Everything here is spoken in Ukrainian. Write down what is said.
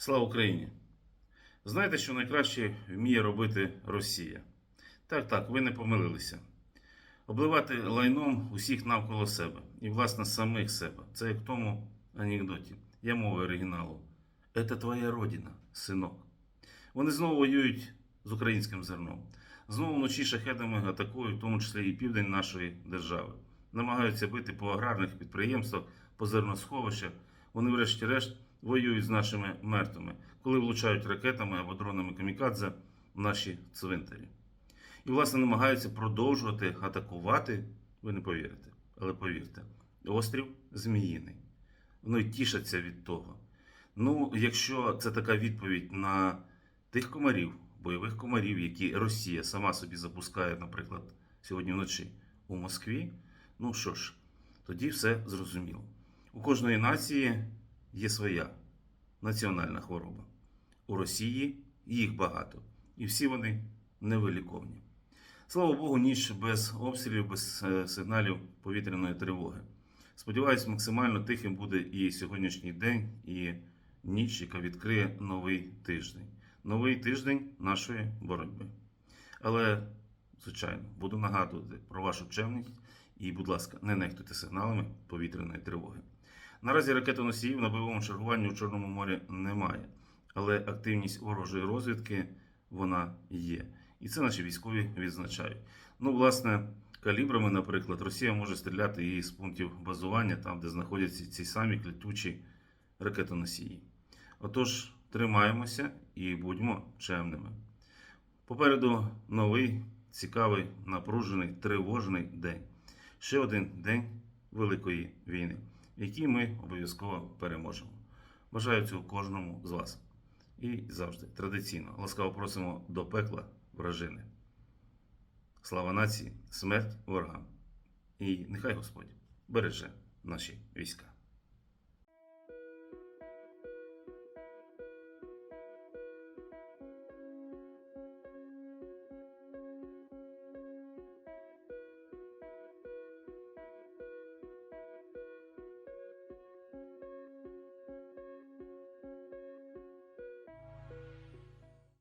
Слава Україні! Знаєте, що найкраще вміє робити Росія? Так, так, ви не помилилися. Обливати лайном усіх навколо себе і, власне, самих себе. Це як в тому анекдоті. Я мовою оригіналу. Це твоя родина, синок. Вони знову воюють з українським зерном. Знову вночі шахедами атакують, в тому числі і південь нашої держави. Намагаються бити по аграрних підприємствах, по зерносховищах. Вони, врешті-решт, воюють з нашими мертвими, коли влучають ракетами або дронами камікадзе в наші цвинтарі. І, власне, намагаються продовжувати атакувати, ви не повірите, але повірте, острів Зміїний. Вони тішаться від того. Ну, якщо це така відповідь на тих комарів, бойових комарів, які Росія сама собі запускає, наприклад, сьогодні вночі у Москві, ну що ж, тоді все зрозуміло. У кожної нації є своя національна хвороба. У Росії їх багато, і всі вони невиліковні. Слава Богу, ніч без обстрілів, без е, сигналів повітряної тривоги. Сподіваюсь, максимально тихим буде і сьогоднішній день, і ніч, яка відкриє новий тиждень. Новий тиждень нашої боротьби. Але, звичайно, буду нагадувати про вашу чемність і, будь ласка, не нехтуйте сигналами повітряної тривоги. Наразі ракетоносіїв на бойовому чергуванні у Чорному морі немає, але активність ворожої розвідки вона є. І це наші військові відзначають. Ну, власне, калібрами, наприклад, Росія може стріляти і з пунктів базування, там, де знаходяться ці самі клятучі ракетоносії. Отож, тримаємося і будьмо чемними. Попереду новий, цікавий, напружений, тривожний день. Ще один день Великої війни, який ми обов'язково переможемо. Бажаю цього кожному з вас. І завжди традиційно ласкаво просимо до пекла вражини. Слава нації, смерть ворогам. І нехай Господь береже наші війська.